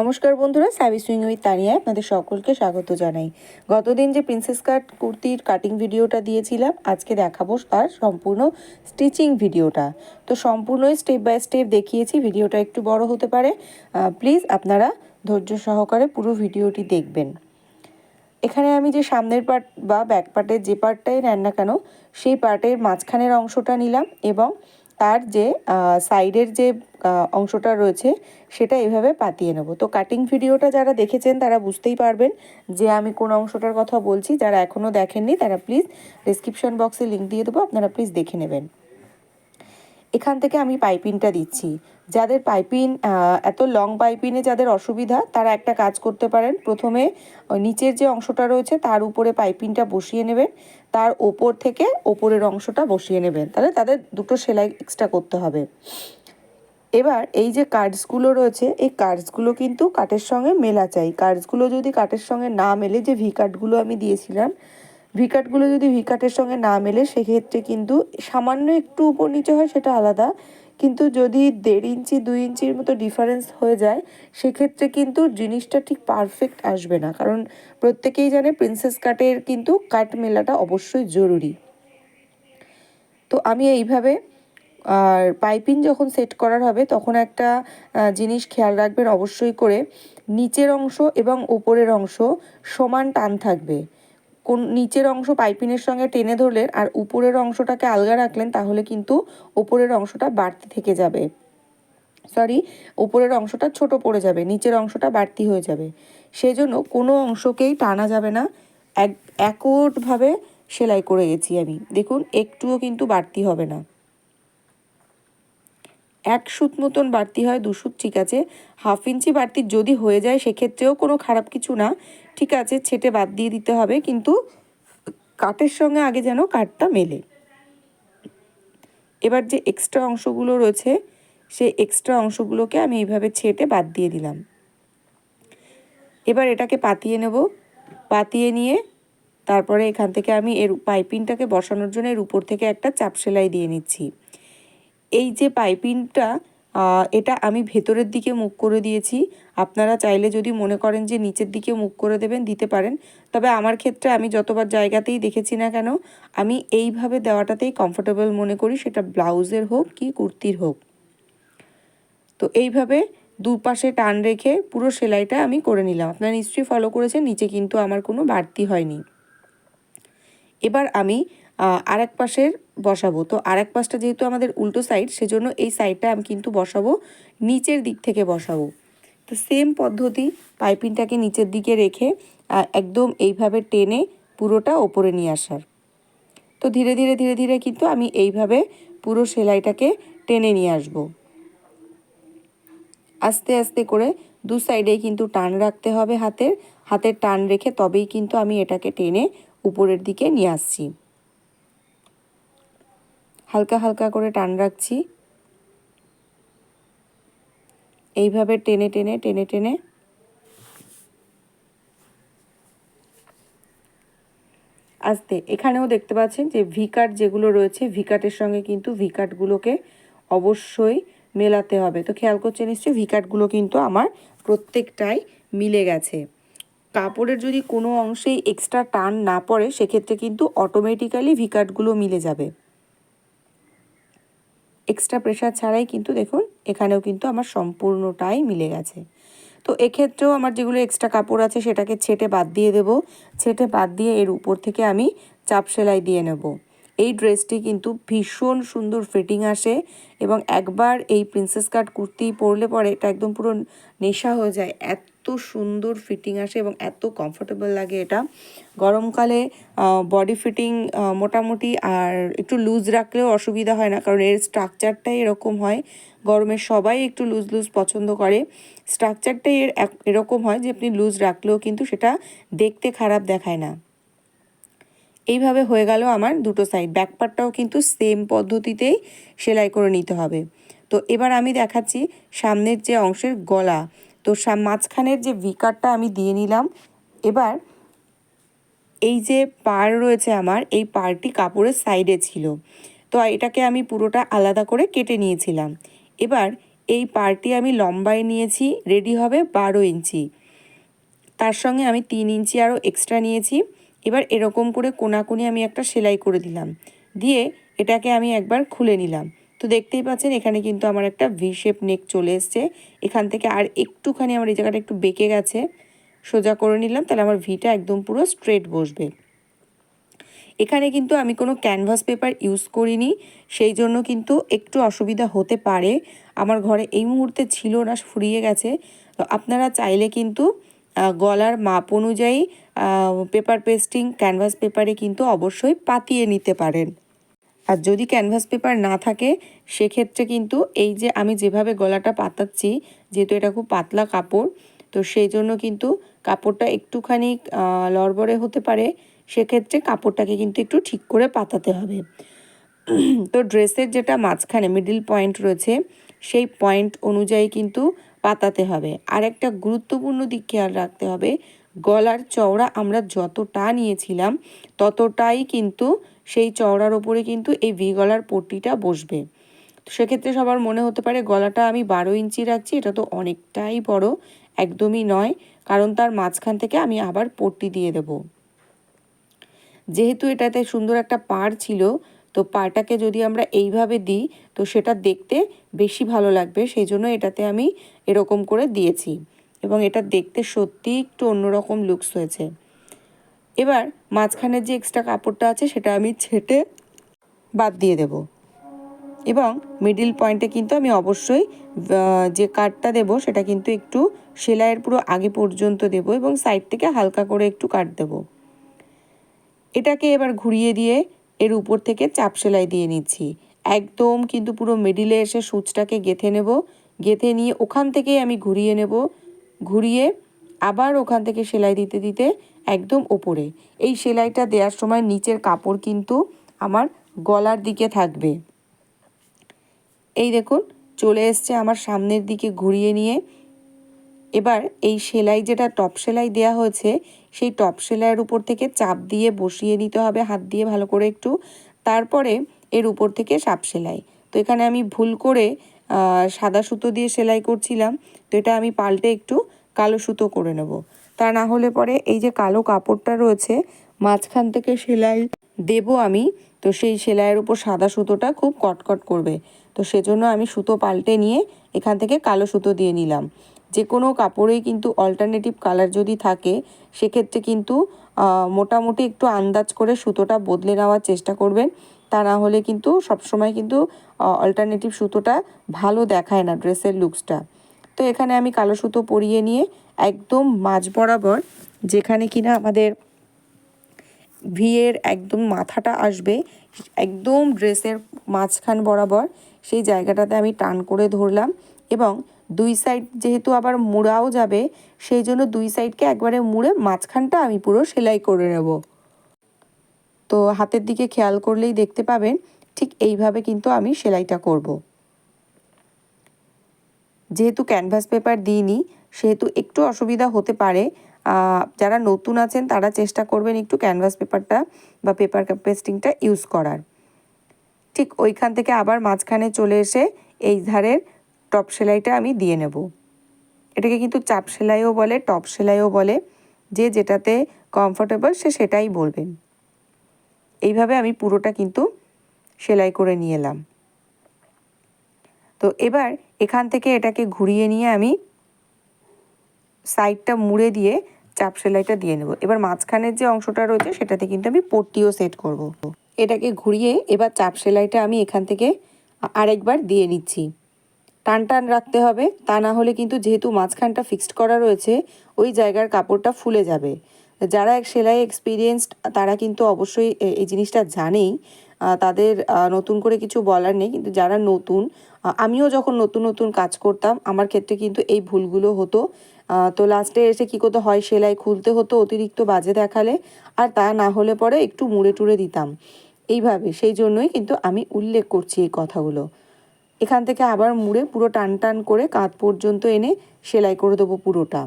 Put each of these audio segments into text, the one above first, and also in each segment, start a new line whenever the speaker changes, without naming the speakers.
নমস্কার বন্ধুরা সাবি সুইং উইথ তানিয়ায় আপনাদের সকলকে স্বাগত জানাই। গতদিন যে প্রিন্সেস কাট কুর্তির কাটিং ভিডিওটা দিয়েছিলাম, আজকে দেখাবো তার সম্পূর্ণ স্টিচিং ভিডিওটা তো সম্পূর্ণই স্টেপ বাই স্টেপ দেখিয়েছি ভিডিওটা একটু বড় হতে পারে। প্লিজ আপনারা ধৈর্য সহকারে পুরো ভিডিওটি দেখবেন। এখানে আমি যে সামনের পার্ট বা ব্যাক পার্টের যে পার্টটাই নেন না কেন, সেই পার্টের মাঝখানের অংশটা নিলাম এবং তার যে সাইডের যে অংশটা রয়েছে, সেটা এভাবে পাতিয়ে নেব। তো কাটিং ভিডিওটা যারা দেখেছেন, তারা বুঝতেই পারবেন যে আমি কোন অংশটার কথা বলছি। যারা এখনও দেখেননি, তারা প্লিজ ডিসক্রিপশন বক্সে লিঙ্ক দিয়ে দেবো। আপনারা প্লিজ দেখে নেবেন। এখান থেকে আমি পাইপিংটা দিচ্ছি। যাদের পাইপিন এত লং পাইপিনে যাদের অসুবিধা, তারা একটা কাজ করতে পারেন। প্রথমে নিচের যে অংশটা রয়েছে, তার উপরে পাইপিনটা বসিয়ে নেবেন। তার ওপর থেকে ওপরের অংশটা বসিয়ে নেবেন। তাহলে তাদের দুটো সেলাই এক্সট্রা করতে হবে। এবার এই যে কার্ডসগুলো রয়েছে, এই কার্ডসগুলো কিন্তু কাঠের সঙ্গে মেলা চাই। কার্ডসগুলো যদি কাঠের সঙ্গে না মেলে, যে ভি কাটগুলো আমি দিয়েছিলাম ভি কাটগুলো যদি ভিকাটের সঙ্গে না মেলে, সেক্ষেত্রে কিন্তু সামান্য একটু উপর নিচে হয়, সেটা আলাদা। কিন্তু যদি দেড় ইঞ্চি, দুই ইঞ্চির মতো ডিফারেন্স হয়ে যায়, সেক্ষেত্রে কিন্তু জিনিসটা ঠিক পারফেক্ট আসবে না। কারণ প্রত্যেকেই জানে প্রিন্সেস কাটের কিন্তু কাট মেলাটা অবশ্যই জরুরি। তো আমি এইভাবে, আর পাইপিং যখন সেট করার হবে, তখন একটা জিনিস খেয়াল রাখবেন অবশ্যই করে, নিচের অংশ এবং উপরের অংশ সমান টান থাকবে। কোন নিচের অংশ পাইপিনের সঙ্গে টেনে ধরলেন আর উপরের অংশটাকে আলগা রাখলেন, তাহলে কিন্তু উপরের অংশটা বাড়তি থেকে যাবে। সরি উপরের অংশটা ছোট পড়ে যাবে, নিচের অংশটা বাড়তি হয়ে যাবে। সেই জন্য কোনো অংশকেই টানা যাবে না। এক একটভাবে সেলাই করে গেছি আমি। দেখুন, একটুও কিন্তু বাড়তি হবে না। এক সুত মতন বাড়তি হয়, দু সুত ঠিক আছে। হাফ ইঞ্চি বাড়তি যদি হয়ে যায়, সেক্ষেত্রেও কোনো খারাপ কিছু না। ঠিক আছে, ছেটে বাদ দিয়ে দিতে হবে, কিন্তু কাঠের সঙ্গে আগে যেন কাঠটা মেলে। এবার যে এক্সট্রা অংশগুলো রয়েছে, সেই এক্সট্রা অংশগুলোকে আমি এইভাবে ছেটে বাদ দিয়ে দিলাম। এবার এটাকে পাতিয়ে নেব। পাতিয়ে নিয়ে তারপরে এখান থেকে আমি এর পাইপিংটাকে বসানোর জন্য এর উপর থেকে একটা চাপ সেলাই দিয়ে নিচ্ছি। এই যে পাইপিংটা এটা আমি ভেতরের দিকে মুখ করে দিয়েছি। আপনারা চাইলে যদি মনে করেন যে নিচের দিকে মুখ করে দেবেন, দিতে পারেন। তবে আমার ক্ষেত্রে আমি যতবার জায়গাতেই দেখেছি না কেন, আমি এইভাবে দেওয়াটাতেই কমফোর্টেবল মনে করি, সেটা ব্লাউজের হোক কি কুর্তির হোক। তো এইভাবে দুপাশে টান রেখে পুরো সেলাইটা আমি করে নিলাম। আপনারা নিশ্চয়ই ফলো করেছেন, নিচে কিন্তু আমার কোনো বাড়তি হয়নি। এবার আমি আর এক পাশের বসাবো। তো আর এক পাশটা যেহেতু আমাদের উল্টো সাইড সেজন্য এই সাইডটা আমি কিন্তু বসাবো, নিচের দিক থেকে বসাবো। তো সেম পদ্ধতি, পাইপিংটাকে নিচের দিকে রেখে একদম এইভাবে টেনে পুরোটা ওপরে নিয়ে আসার। তো ধীরে ধীরে ধীরে ধীরে কিন্তু আমি এইভাবে পুরো সেলাইটাকে টেনে নিয়ে আসব। আস্তে আস্তে করে দু সাইডেই কিন্তু টান রাখতে হবে হাতের। হাতের টান রেখে তবেই কিন্তু আমি এটাকে টেনে উপরের দিকে নিয়ে আসছি। হালকা হালকা করে টান রাখছি। এইভাবে টেনে টেনে টেনে টেনে। আস্তে, এখানেও দেখতে পাচ্ছেন যে ভিকাট যেগুলো রয়েছে, ভিকাটের সঙ্গে কিন্তু ভিকাটগুলোকে অবশ্যই মেলাতে হবে। তো খেয়াল করছে নিশ্চয়ই ভিকাটগুলো কিন্তু আমার প্রত্যেকটাই মিলে গেছে। কাপড়ের যদি কোনো অংশেই এক্সট্রা টান না পড়ে, সেক্ষেত্রে কিন্তু অটোমেটিক্যালি ভিকাটগুলো মিলে যাবে। এক্সট্রা প্রেশার ছাড়াই কিন্তু দেখুন, এখানেও কিন্তু আমার সম্পূর্ণটাই মিলে গেছে। তো এক্ষেত্রেও আমার যেগুলো এক্সট্রা কাপড় আছে সেটাকে ছেটে বাদ দিয়ে দেব। ছেটে বাদ দিয়ে এর উপর থেকে আমি চাপ সেলাই দিয়ে নেব। এই ড্রেসটি কিন্তু ভীষণ সুন্দর ফিটিং আসে এবং একবার এই প্রিন্সেস কাট কুর্তি পরলে পরে এটা একদম পুরো নেশা হয়ে যায়। এত সুন্দর ফিটিং আসে এবং এত কমফোর্টেবল লাগে এটা। গরমকালে বডি ফিটিং মোটামুটি আর একটু লুজ রাখলেও অসুবিধা হয় না, কারণ এর স্ট্রাকচারটাই এরকম হয়। গরমে সবাই একটু লুজ লুজ পছন্দ করে। স্ট্রাকচারটাই এর এরকম হয় যে আপনি লুজ রাখলেও কিন্তু সেটা দেখতে খারাপ দেখায় না। এইভাবে হয়ে গেল আমার দুটো সাইড ব্যাকপারটাও কিন্তু সেম পদ্ধতিতেই সেলাই করে নিতে হবে। তো এবার আমি দেখাচ্ছি সামনের যে অংশের গলা। তো মাঝখানের যে ভিকারটা আমি দিয়ে নিলাম, এবার এই যে পার রয়েছে আমার, এই পারটি কাপড়ের সাইডে ছিল। তো এটাকে আমি পুরোটা আলাদা করে কেটে নিয়েছিলাম। এবার এই পারটি আমি লম্বায় নিয়েছি রেডি হবে বারো ইঞ্চি। তার সঙ্গে আমি তিন ইঞ্চি আরও এক্সট্রা নিয়েছি। এবার এরকম করে কোনাকুনি আমি একটা সেলাই করে দিলাম। দিয়ে এটাকে আমি একবার খুলে নিলাম। তো দেখতেই পাচ্ছেন, এখানে কিন্তু আমার একটা ভি শেপ নেক চলে এসছে। এখান থেকে আর একটুখানি আমার এই জায়গাটা একটু বেঁকে গেছে, সোজা করে নিলাম, তাহলে আমার ভিটা একদম পুরো স্ট্রেট বসবে। এখানে কিন্তু আমি কোনো ক্যানভাস পেপার ইউজ করিনি, সেই জন্য কিন্তু একটু অসুবিধা হতে পারে। আমার ঘরে এই মুহূর্তে ছিল না, ফুরিয়ে গেছে। তো আপনারা চাইলে কিন্তু গলার মাপ অনুযায়ী পেপার পেস্টিং ক্যানভাস পেপারে কিন্তু অবশ্যই পাতিয়ে নিতে পারেন। আর যদি ক্যানভাস পেপার না থাকে, সেক্ষেত্রে কিন্তু এই যে আমি যেভাবে গলাটা পাতাচ্ছি, যেহেতু এটা খুব পাতলা কাপড়, তো সেই জন্য কিন্তু কাপড়টা একটুখানি লড়বড়ে হতে পারে, সেক্ষেত্রে কাপড়টাকে কিন্তু একটু ঠিক করে পাতাতে হবে। তো ড্রেসের যেটা মাঝখানে মিডিল পয়েন্ট রয়েছে, সেই পয়েন্ট অনুযায়ী কিন্তু পাতাতে হবে। আর একটা গুরুত্বপূর্ণ দিক খেয়াল রাখতে হবে, গলার চওড়া আমরা যতটা নিয়েছিলাম, ততটাই কিন্তু সেই চওড়ার ওপরে কিন্তু এই ভি গলার পট্টিটা বসবে। সেক্ষেত্রে সবার মনে হতে পারে গলাটা আমি বারো ইঞ্চি রাখছি, এটা তো অনেকটাই বড়, একদমই নয়, কারণ তার মাঝখান থেকে আমি আবার পট্টি দিয়ে দেব। যেহেতু এটাতে সুন্দর একটা পাড় ছিল, তো পাটাকে যদি আমরা এইভাবে দিই, তো সেটা দেখতে বেশি ভালো লাগবে সেই জন্য এটাতে আমি এরকম করে দিয়েছি। এবং এটা দেখতে সত্যি একটু অন্যরকম লুকস হয়েছে। এবার মাঝখানের যে এক্সট্রা কাপড়টা আছে সেটা আমি ছেটে বাদ দিয়ে দেব। এবং মিডিল পয়েন্টে কিন্তু আমি অবশ্যই যে কাটটা দেব সেটা কিন্তু একটু সেলাইয়ের পুরো আগে পর্যন্ত দেব এবং সাইড থেকে হালকা করে একটু কাট দেব। এটাকে এবার ঘুরিয়ে দিয়ে এর উপর থেকে চাপ সেলাই দিয়ে নিচ্ছি। একদম কিন্তু পুরো মিডিলে এসে সূচটাকে গেথে নেব। গেথে নিয়ে ওখান থেকেই আমি ঘুরিয়ে নেব। ঘুরিয়ে আবার ওখান থেকে সেলাই দিতে দিতে একদম ওপরে এই সেলাইটা দেওয়ার সময় নিচের কাপড় কিন্তু আমার গলার দিকে থাকবে। এই দেখুন, চলে এসছে আমার সামনের দিকে ঘুরিয়ে নিয়ে। এবার এই সেলাই যেটা টপ সেলাই দেওয়া হয়েছে, সেই টপ সেলাইয়ের উপর থেকে চাপ দিয়ে বসিয়ে নিতে হবে, হাত দিয়ে ভালো করে একটু। তারপরে এর উপর থেকে সাপ সেলাই। তো এখানে আমি ভুল করে সাদা সুতো দিয়ে সেলাই করছিলাম। তো এটা আমি পাল্টে একটু কালো সুতো করে নেব। তা না হলে পরে এই যে কালো কাপড়টা রয়েছে, মাঝখান থেকে সেলাই দেব আমি। তো সেই সেলাইয়ের উপর সাদা সুতোটা খুব কটকট করবে। তো সেজন্য আমি সুতো পাল্টে নিয়ে এখান থেকে কালো সুতো দিয়ে নিলাম। যে কোনো কাপড়েই কিন্তু অল্টারনেটিভ কালার যদি থাকে, সেক্ষেত্রে কিন্তু মোটামুটি একটু আন্দাজ করে সুতোটা বদলে নেওয়ার চেষ্টা করবেন। তা না হলে কিন্তু সবসময় কিন্তু অল্টারনেটিভ সুতোটা ভালো দেখায় না ড্রেসের লুকসটা তো এখানে আমি কালো সুতো পরিয়ে নিয়ে একদম মাঝ বরাবর যেখানে কিনা আমাদের ভিয়ের একদম মাথাটা আসবে, একদম ড্রেসের মাঝখান বরাবর সেই জায়গাটাতে আমি টান করে ধরলাম এবং দুই সাইড যেহেতু আবার মুড়াও যাবে, সেই জন্য দুই সাইডকে একবারে মুড়ে মাঝখানটা আমি পুরো সেলাই করে নেব। তো হাতের দিকে খেয়াল করলেই দেখতে পাবেন, ঠিক এইভাবে কিন্তু আমি সেলাইটা করব। যেহেতু ক্যানভাস পেপার দিইনি, সেহেতু একটু অসুবিধা হতে পারে। যারা নতুন আছেন, তারা চেষ্টা করবেন একটু ক্যানভাস পেপারটা বা পেপার পেস্টিংটা ইউজ করার। ঠিক ওইখান থেকে আবার মাঝখানে চলে এসে এই ধারের টপ সেলাইটা আমি দিয়ে নেব। এটাকে কিন্তু চাপ সেলাইও বলে, টপ সেলাইও বলে। যে যেটাতে কমফোর্টেবল, সে সেটাই বলবেন। এইভাবে আমি পুরোটা কিন্তু সেলাই করে নিয়ে এলাম। তো এবার এখান থেকে এটাকে ঘুরিয়ে নিয়ে আমি সাইডটা মুড়ে দিয়ে চাপ সেলাইটা দিয়ে নেব। এবার মাঝখানের যে অংশটা রয়েছে সেটাতে কিন্তু আমি পট্টিও সেট করব। এটাকে ঘুরিয়ে এবার চাপ সেলাইটা আমি এখান থেকে আরেকবার দিয়ে নিচ্ছি। টান টান রাখতে হবে, তা না হলে কিন্তু যেহেতু মাঝখানটা ফিক্সড করা রয়েছে, ওই জায়গার কাপড়টা ফুলে যাবে। যারা এক সেলাই এক্সপিরিয়েন্সড তারা কিন্তু অবশ্যই এই জিনিসটা জানেই তাদের নতুন করে কিছু বলার নেই। কিন্তু যারা নতুন আমিও যখন নতুন নতুন কাজ করতাম, আমার ক্ষেত্রে কিন্তু এই ভুলগুলো হতো। তো লাস্টে এসে কী করতে, হয় সেলাই খুলতে হতো অতিরিক্ত বাজে দেখালে, আর তা না হলে পরে একটু মুড়ে টুড়ে দিতাম। এইভাবে, সেই জন্যই কিন্তু আমি উল্লেখ করছি এই কথাগুলো। এখান থেকে আবার মুড়ে পুরো টান টান করে কাঁধ পর্যন্ত এনে সেলাই করে দেবো পুরোটা।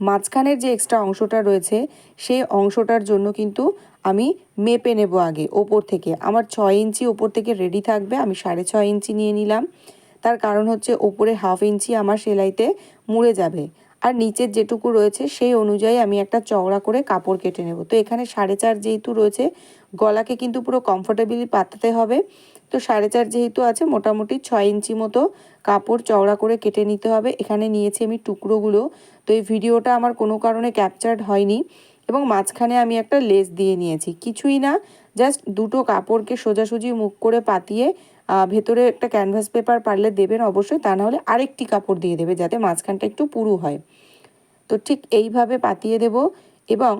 মাঝখানের যে এক্সট্রা অংশটা রয়েছে, সেই অংশটার জন্য কিন্তু আমি মেপে নেব আগে ওপর থেকে। আমার ছয় ইঞ্চি ওপর থেকে রেডি থাকবে, আমি সাড়ে ছয় ইঞ্চি নিয়ে নিলাম। তার কারণ হচ্ছে ওপরে হাফ ইঞ্চি আমার সেলাইতে মুড়ে যাবে। আর নিচের যেটুকু রয়েছে সেই অনুযায়ী আমি একটা চওড়া করে কাপড় কেটে নেব। তো এখানে সাড়ে চার যেহেতু রয়েছে, গলাকে কিন্তু পুরো কমফোর্টেবলি পাতাতে হবে। তো সাড়ে চার যেহেতু আছে, মোটামুটি ছয় ইঞ্চি মতো কাপড় চওড়া করে কেটে নিতে হবে। এখানে নিয়েছি আমি টুকরোগুলো। তো এই ভিডিওটা আমার কোনো কারণে ক্যাপচার্ড হয়নি। এবং মাঝখানে আমি একটা লেস দিয়ে নিয়েছি। কিছুই না জাস্ট দুটো কাপড়কে সোজাসুজি মুখ করে পাতিয়ে ভেতরে একটা ক্যানভাস পেপার পারলে দেবেন অবশ্যই, তা নাহলে আরেকটি কাপড় দিয়ে দেবে যাতে মাঝখানটা একটু পুরু হয়। তো ঠিক এইভাবে পাতিয়ে দেব এবং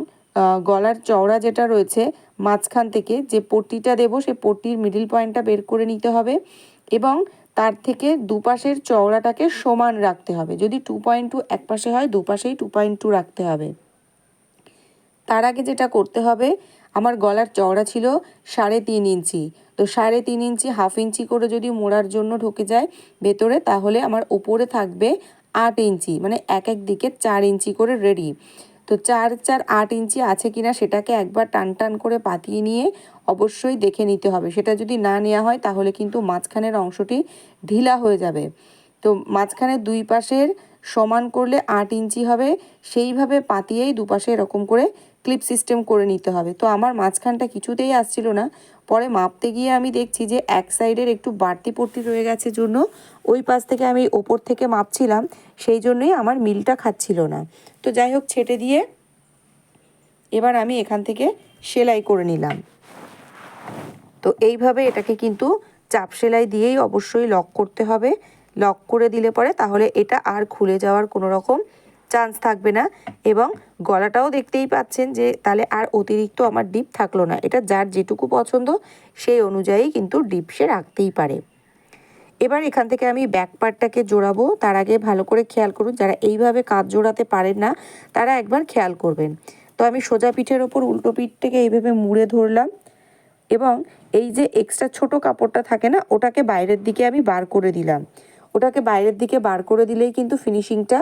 গলার চওড়া যেটা রয়েছে মাঝখান থেকে যে পট্টিটা দেব সেই পট্টির মিডিল পয়েন্টটা বের করে নিতে হবে এবং তার থেকে দুপাশের চওড়াটাকে সমান রাখতে হবে। যদি টু পয়েন্ট টু এক পাশে হয়, দুপাশেই টু পয়েন্ট টু রাখতে হবে। তার আগে যেটা করতে হবে, আমার গলার চওড়া ছিল সাড়ে তিন ইঞ্চি। তো সাড়ে তিন ইঞ্চি, হাফ ইঞ্চি করে যদি মোড়ার জন্য ঢুকে যায় ভেতরে, তাহলে আমার ওপরে থাকবে আট ইঞ্চি মানে এক এক দিকে চার ইঞ্চি করে রেডি। তো চার চার, আট ইঞ্চি আছে কিনা সেটাকে একবার টান টান করে পাতিয়ে নিয়ে অবশ্যই দেখে নিতে হবে। সেটা যদি না নেওয়া হয়, তাহলে কিন্তু মাঝখানের অংশটি ঢিলা হয়ে যাবে। তো মাঝখানের দুই পাশের সমান করলে আট ইঞ্চি হবে। সেইভাবে পাতিয়েই দুপাশে এরকম করে ক্লিপ সিস্টেম করে নিতে হবে। তো আমার মাঝখানটা কিছুতেই আসছিল না। পরে মাপতে গিয়ে আমি দেখছি যে এক সাইডের একটু বাড়তি পট্টি রয়ে গেছে জন্য। ওই পাশ থেকে আমি ওপর থেকে মাপছিলাম। সেই জন্যই আমার মিলটা খাচ্ছিল না। তো যাই হোক, ছেটে দিয়ে এবার আমি এখান থেকে সেলাই করে নিলাম। তো এইভাবে এটাকে কিন্তু চাপ সেলাই দিয়েই অবশ্যই লক করতে হবে। লক করে দিলে পরে তাহলে এটা আর খুলে যাওয়ার কোনো রকম চান্স থাকবে না। এবং গলাটাও দেখতেই পাচ্ছেন যে তাহলে আর অতিরিক্ত আমার ডিপ থাকল না। এটা যার যেটুকু পছন্দ, সেই অনুযায়ী কিন্তু ডিপ সে রাখতেই পারে। এবার এখান থেকে আমি ব্যাক পার্টটাকে জোড়াবো। তার আগে ভালো করে খেয়াল করুন, যারা এইভাবে কাজ জোড়াতে পারেন না, তারা একবার খেয়াল করবেন। তো আমি সোজা পিঠের ওপর উল্টো পিঠটাকে এইভাবে মুড়ে ধরলাম এবং এই যে এক্সট্রা ছোট কাপড়টা থাকে না, ওটাকে বাইরের দিকে আমি বার করে দিলাম। ওটাকে বাইরের দিকে বার করে দিলেই কিন্তু ফিনিশিংটা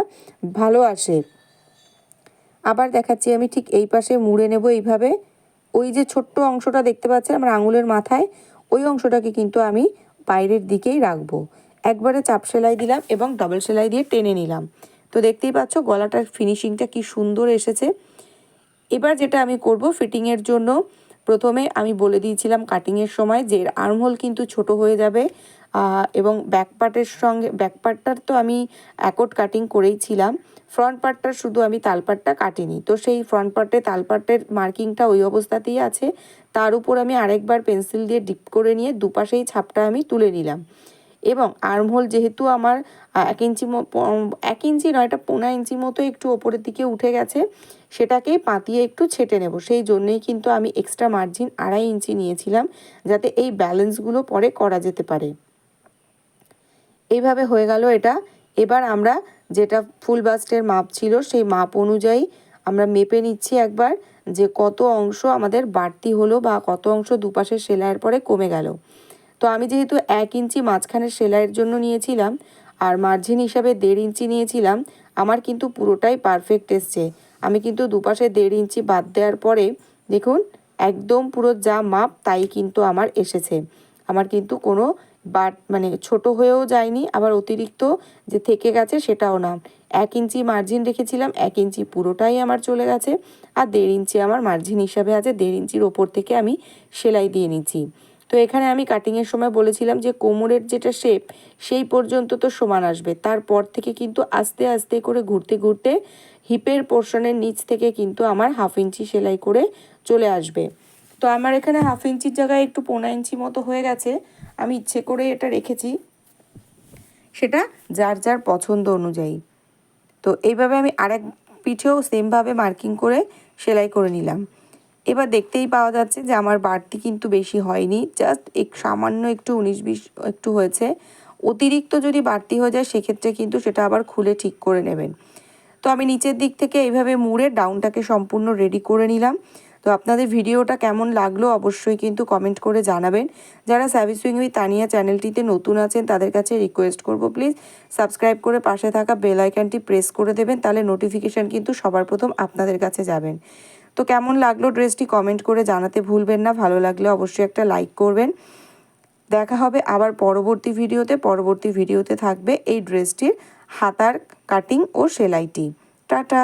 ভালো আসে। আবার দেখাচ্ছি, আমি ঠিক এই পাশে মুড়ে নেব এইভাবে। ওই যে ছোট্ট অংশটা দেখতে পাচ্ছেন আমার আঙুলের মাথায়, ওই অংশটাকে কিন্তু আমি বাইরের দিকেই রাখব। একবারে চাপ সেলাই দিলাম এবং ডবল সেলাই দিয়ে টেনে নিলাম। তো দেখতেই পাচ্ছ, গলাটার ফিনিশিংটা কি সুন্দর এসেছে। এবার যেটা আমি করব ফিটিংয়ের জন্য, প্রথমে আমি বলে দিয়েছিলাম কাটিংয়ের সময় যে আর্মহোল কিন্তু ছোট হয়ে যাবে। এবং ব্যাক পার্টের সঙ্গে ব্যাক পার্টটার তো আমি অ্যাকোট কাটিং করেইছিলাম। ফ্রন্ট পার্টটার শুধু আমি তালপাটটা কাটিনি। তো সেই ফ্রন্ট পার্টে তালপাট্টের মার্কিংটা ওই অবস্থাতেই আছে। তার উপর আমি আরেকবার পেন্সিল দিয়ে ডিপ করে নিয়ে দুপাশেই ছাপটা আমি তুলে নিলাম। এবং আর্মহোল যেহেতু আমার এক ইঞ্চি এক ইঞ্চি নয়, এটা পনেরো ইঞ্চি মতো একটু ওপরের দিকে উঠে গেছে। সেটাকেই পাতিয়ে একটু ছেটে নেব। সেই জন্যেই কিন্তু আমি এক্সট্রা মার্জিন আড়াই ইঞ্চি নিয়েছিলাম, যাতে এই ব্যালেন্সগুলো পরে করা যেতে পারে। এইভাবে হয়ে গেল এটা। এবার আমরা যেটা ফুল বাস্টের মাপ ছিল, সেই মাপ অনুযায়ী আমরা মেপে নিচ্ছি একবার যে কত অংশ আমাদের বাড়তি হলো বা কত অংশ দুপাশের সেলাইয়ের পরে কমে গেল। তো আমি যেহেতু এক ইঞ্চি মাঝখানের সেলাইয়ের জন্য নিয়েছিলাম আর মার্জিন হিসাবে দেড় ইঞ্চি নিয়েছিলাম, আমার কিন্তু পুরোটাই পারফেক্ট এসছে। আমি কিন্তু দুপাশে দেড় ইঞ্চি বাদ দেওয়ার পরে দেখুন, একদম পুরো যা মাপ তাই কিন্তু আমার এসেছে। আমার কিন্তু কোনো বাট মানে ছোট হয়েও যায়নি, আবার অতিরিক্ত যে থেকে গেছে সেটাও না। এক ইঞ্চি মার্জিন রেখেছিলাম, এক ইঞ্চি পুরোটাই আমার চলে গেছে, আর দেড় ইঞ্চি আমার মার্জিন হিসাবে আছে, দেড় ইঞ্চির ওপর থেকে আমি সেলাই দিয়ে নিচ্ছি। তো এখানে আমি কাটিংয়ের সময় বলেছিলাম যে কোমরের যেটা শেপ সেই পর্যন্ত তো সমান আসবে। তারপর থেকে কিন্তু আস্তে আস্তে করে ঘুরতে ঘুরতে হিপের পোর্শনের নিচ থেকে কিন্তু আমার হাফ ইঞ্চি সেলাই করে চলে আসবে। তো আমার এখানে হাফ ইঞ্চির জায়গায় একটু পনেরো ইঞ্চি মতো হয়ে গেছে আমি ইচ্ছে করে এটা রেখেছি। সেটা যার যার পছন্দ অনুযায়ী। তো এইভাবে আমি আরেক পিঠেও সেমভাবে মার্কিং করে সেলাই করে নিলাম। এবার দেখতেই পাওয়া যাচ্ছে যে আমার বাড়তি কিন্তু বেশি হয়নি। জাস্ট এক সামান্য একটু উনিশ বিশ একটু হয়েছে। অতিরিক্ত যদি বাড়তি হয়ে যায়, সেক্ষেত্রে কিন্তু সেটা আবার খুলে ঠিক করে নেবেন। তো আমি নিচের দিক থেকে এইভাবে মুড়ে ডাউনটাকে সম্পূর্ণ রেডি করে নিলাম। তো আপনাদের ভিডিওটা কেমন লাগল অবশ্যই কিন্তু কমেন্ট করে জানাবেন। যারা সার্ভিস উইং উইথ তানিয়া চ্যানেলটিতে নতুন আছেন, তাদের কাছে রিকোয়েস্ট করব প্লিজ সাবস্ক্রাইব করে পাশে থাকা বেল আইকনটি প্রেস করে দেবেন, তাহলে নোটিফিকেশান কিন্তু সবার প্রথম আপনাদের কাছে যাবেন। তো কেমন লাগল ড্রেসটি কমেন্ট করে জানাতে ভুলবেন না, ভালো লাগলে অবশ্যই একটা লাইক করবেন। দেখা হবে আবার পরবর্তী ভিডিওতে পরবর্তী ভিডিওতে থাকবে এই ড্রেসটির হাতার কাটিং ও সেলাইটি। টাটা!